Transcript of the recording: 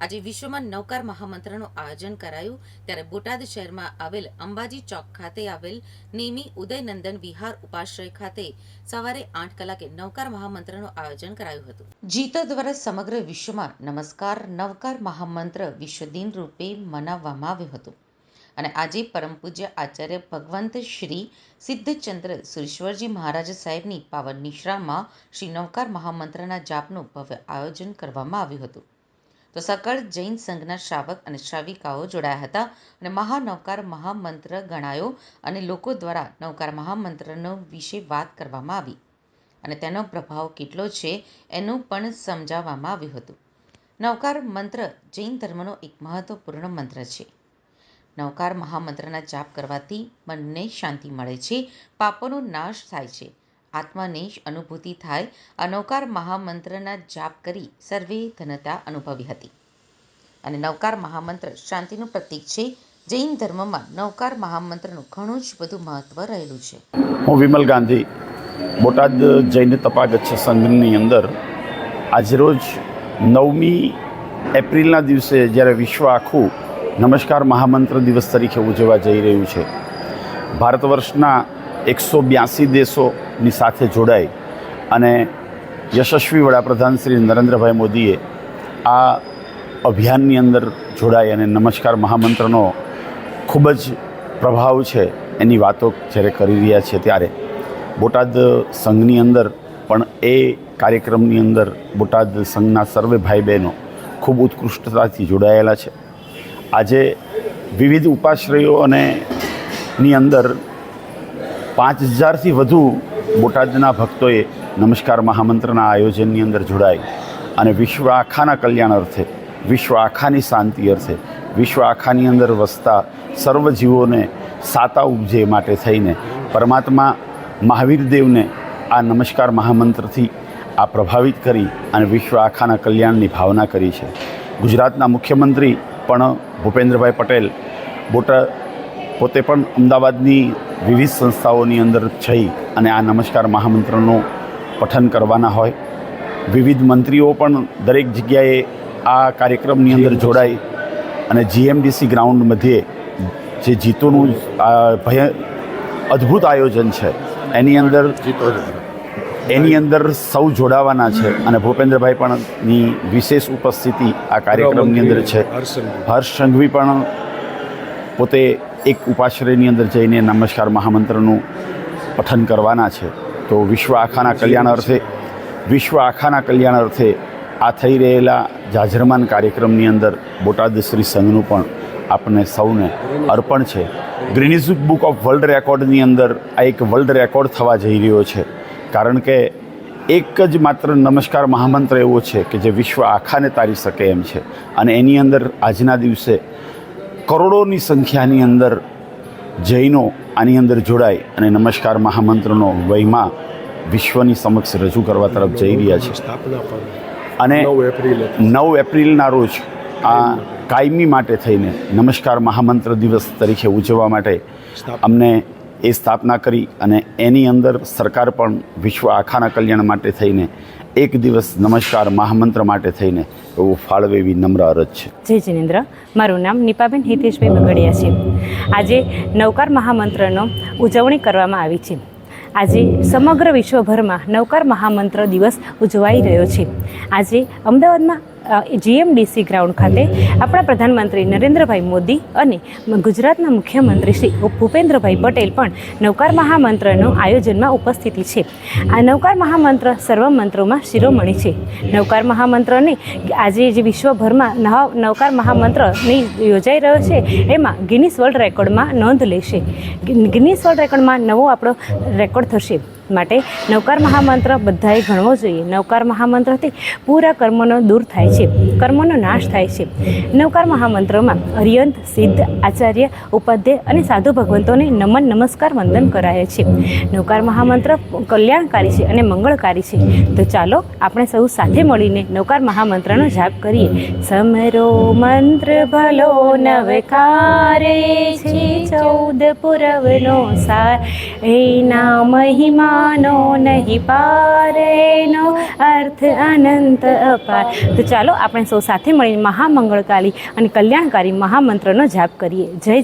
આજે વિશ્વમાં નવકાર મહામંત્રનું આયોજન કરાયું. ત્યારે બોટાદ શહેરમાં આવેલ અંબાજી ચોક ખાતે આવેલ નેમી ઉદયનંદન વિહાર ઉપાશ્રય ખાતે સવારે આઠ કલાકે નવકાર મહામંત્રનું આયોજન કરાયું હતું. જીતો દ્વારા સમગ્ર વિશ્વમાં નમસ્કાર નવકાર મહામંત્ર વિશ્વ દિન રૂપે મનાવવામાં આવ્યું હતું. અને આજે પરમ પૂજ્ય આચાર્ય ભગવંત શ્રી સિદ્ધચંદ્ર સુરેશ્વરજી મહારાજ સાહેબની પાવન નિશ્રામાં શ્રી નવકાર મહામંત્રના જાપનું ભવ્ય આયોજન કરવામાં આવ્યું હતું. તો સકળ જૈન સંઘના શ્રાવક અને શ્રાવિકાઓ જોડાયા હતા અને મહાનવકાર મહામંત્ર ગણાયો અને લોકો દ્વારા નવકાર મહામંત્રનો વિશે વાત કરવામાં આવી. અને તેનો પ્રભાવ કેટલો છે એનું પણ સમજાવવામાં આવ્યું હતું. નવકાર મંત્ર જૈન ધર્મનો એક મહત્વપૂર્ણ મંત્ર છે. નવકાર મહામંત્રના જાપ કરવાથી મનને શાંતિ મળે છે, પાપોનો નાશ થાય છે. આત્માને જ અનુભૂતિ થાય અનવકાર મહામંત્રના જાપ કરી સર્વે ધનતા અનુભવી હતી. અને નવકાર મહામંત્ર શાંતિનું પ્રતીક છે જૈન ધર્મમાં નવકાર મહામંત્રનું ઘણું જ બધું મહત્વ રહેલું છે. હું વિમલ ગાંધી, બોટાદ જૈન તપાગચ્છ સંઘની અંદર. આજરોજ નવમી એપ્રિલના દિવસે જ્યારે વિશ્વ આખું નમસ્કાર મહામંત્ર દિવસ તરીકે ઉજવવા જઈ રહ્યું છે. ભારત વર્ષના એકસો બ્યાસી દેશોની સાથે જોડાઈ અને યશસ્વી વડાપ્રધાન શ્રી નરેન્દ્રભાઈ મોદીએ આ અભિયાનની અંદર જોડાઈ અને નમસ્કાર મહામંત્રનો ખૂબ જ પ્રભાવ છે એની વાતો જ્યારે કરી રહ્યા છે ત્યારે. બોટાદ સંઘની અંદર પણ એ કાર્યક્રમની અંદર બોટાદ સંઘના સર્વે ભાઈ બહેનો ખૂબ ઉત્કૃષ્ટતાથી જોડાયેલા છે. આજે વિવિધ ઉપાશ્રયો અને ની અંદર પાંચ હજારથી વધુ બોટાદના ભક્તોએ નમસ્કાર મહામંત્રના આયોજનની અંદર જોડાઈ અને વિશ્વ આખાના કલ્યાણ અર્થે, વિશ્વ આખાની શાંતિ અર્થે, વિશ્વ આખાની અંદર વસતા સર્વ જીવોને સાતા ઉપજે માટે થઈને પરમાત્મા મહાવીર દેવને આ નમસ્કાર મહામંત્રથી આ પ્રભાવિત કરી અને વિશ્વ આખાના કલ્યાણની ભાવના કરી છે. ગુજરાતના મુખ્યમંત્રી પણ ભૂપેન્દ્રભાઈ પટેલ બોટા પોતે પણ અમદાવાદની વિવિધ સંસ્થાઓની અંદર જઈ અને આ નમસ્કાર મહામંત્રનું પઠન કરવાના હોય. વિવિધ મંત્રીઓ પણ દરેક જગ્યાએ આ કાર્યક્રમની અંદર જોડાય અને જીએમડીસી ગ્રાઉન્ડ મધ્યે જે જીતોનું ભય અદ્ભુત આયોજન છે. એની અંદર એની અંદર સૌ જોડાવાના છે અને ભૂપેન્દ્રભાઈ પણ ની વિશેષ ઉપસ્થિતિ આ કાર્યક્રમની અંદર છે. હર્ષ સંઘવી પણ પોતે એક ઉપાશ્રયની અંદર જઈને નમસ્કાર મહામંત્રનું પઠન કરવાના છે. તો વિશ્વ આખાના કલ્યાણ અર્થે વિશ્વ આખાના કલ્યાણ અર્થે આ થઈ રહેલા જાજરમાન કાર્યક્રમની અંદર બોટાદ શ્રી સંઘનું પણ આપણને સૌને અર્પણ છે. ગ્રીનિઝ બુક ઓફ વર્લ્ડ રેકોર્ડની અંદર આ એક વર્લ્ડ રેકોર્ડ થવા જઈ રહ્યો છે. કારણ કે એક જ માત્ર નમસ્કાર મહામંત્ર એવો છે કે જે વિશ્વ આખાને તારી શકે એમ છે. અને એની અંદર આજના દિવસે કરોડોની સંખ્યાની અંદર જૈનો આની અંદર જોડાય અને નમસ્કાર મહામંત્રનો વહીમાં વિશ્વની સમક્ષ રજૂ કરવા તરફ જઈ રહ્યા છે. અને નવ એપ્રિલના રોજ આ કાયમી માટે થઈને નમસ્કાર મહામંત્ર દિવસ તરીકે ઉજવવા માટે અમને એ સ્થાપના કરી અને એની અંદર સરકાર પણ વિશ્વ આખાના કલ્યાણ માટે થઈને એક દિવસ નમસ્કાર મહામંત્ર માટે થઈને એવું ફાળવે એવી નમ્ર અરજ છે. જય જિનેન્દ્ર. મારું નામ નિપાબેન હિતેશભાઈ બગડિયા છે. આજે નવકાર મહામંત્રનો ઉજવણી કરવામાં આવી છે. આજે સમગ્ર વિશ્વભરમાં નવકાર મહામંત્ર દિવસ ઉજવાઈ રહ્યો છે. આજે અમદાવાદમાં જીએમડીસી ગ્રાઉન્ડ ખાતે આપણા પ્રધાનમંત્રી નરેન્દ્રભાઈ મોદી અને ગુજરાતના મુખ્યમંત્રી શ્રી ભૂપેન્દ્રભાઈ પટેલ પણ નવકાર મહામંત્રનું આયોજનમાં ઉપસ્થિતિ છે. આ નવકાર મહામંત્ર સર્વ મંત્રોમાં શિરોમણી છે. નવકાર મહામંત્રને આજે જે વિશ્વભરમાં નવ નવકાર મહામંત્રની યોજાઈ રહ્યો છે, એમાં ગિનિસ વર્લ્ડ રેકોર્ડમાં નોંધ લેશે. ગિનિસ વર્લ્ડ રેકોર્ડમાં નવો આપણો રેકોર્ડ થશે. માટે નવકાર મહામંત્ર બધાએ ગણવો જોઈએ. નવકાર મહામંત્રથી પૂરા કર્મોનો દૂર થાય છે. કર્મોનો નાશ થાય છે. નવકાર મહામંત્રમાં અરિયંત સિદ્ધ, આચાર્ય, ઉપાધ્યાય અને સાધુ ભગવંતોને નમન, નમસ્કાર, વંદન કરાય છે. નવકાર મહામંત્ર કલ્યાણકારી છે અને મંગળકારી છે. તો ચાલો આપણે સૌ સાથે મળીને નવકાર મહામંત્રનો જાપ કરીએ. સમરો મંત્ર ભલો નવકારે છે, ચૌદ પુરવનો સાર. એના મહિમા જાનો નહીં પારેનો અર્થ અનંત અપાર. તો ચાલો આપણે સૌ સાથે મળીને મહામંગળકારી અને કલ્યાણકારી મહામંત્રનો જાપ કરીએ. જય